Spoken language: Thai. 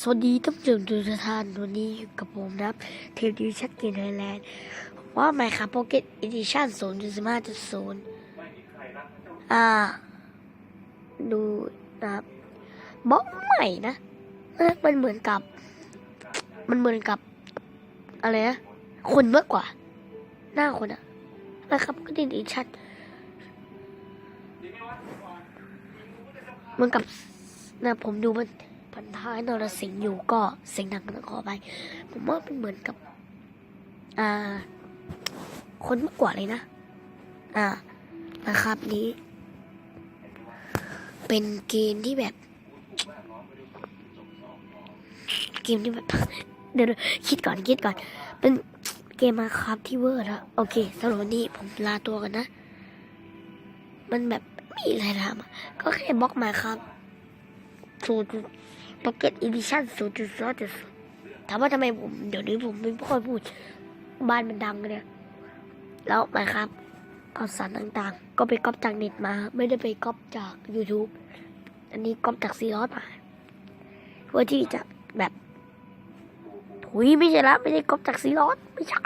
สวัสดีท่านผู้ชมทุกท่านวันนี้อยู่กับผมนะครับเทปดิวชัดเกนไทยแลนด์ว่าไมค์ครับโปเกตอีดิชั่นศูนย์จุดสิบห้าจุดศูนย์อ่า ดูนะครับบล็อกใหม่นะมันเหมือนกับ มันเหมือนกับ อะไรนะคนมากกว่า หน้าคนอะนะครับก็ดิดิชั่นเหมือนกับนะผมดูมัน พันท้ายนรสิงห์อยู่ก็เสียงดังกันขอไป ผมว่าเป็นเหมือนกับ อ่า คนมากกว่าเลยนะ อ่า นะครับนี้ เป็นเกมที่แบบ เกมที่แบบ เดี๋ยวคิดก่อนคิดก่อน เป็นเกมมาครับที่เวอร์แล้วโอเคสำหรับวันนี้ผมลาตัวกันนะ มันแบบไม่มีอะไรทำก็แค่บล็อกมาครับ สูตรพ็อกเก็ตอีดิชั่นศูนย์จุดศูนย์จุดถามว่าทำไมผม เดี๋ยวนี้ผมไม่ค่อยพูด บ้านมันดังเลยแล้วมาครับข่าวสารต่างๆ ก็ไปก๊อปจากเน็ตมา ไม่ได้ไปก๊อปจาก YouTube อันนี้ก๊อปจากซีรอสมาเพื่อที่จะแบบถุยไม่ใช่ละไม่ได้ก๊อปจากซีรอสไม่ใช่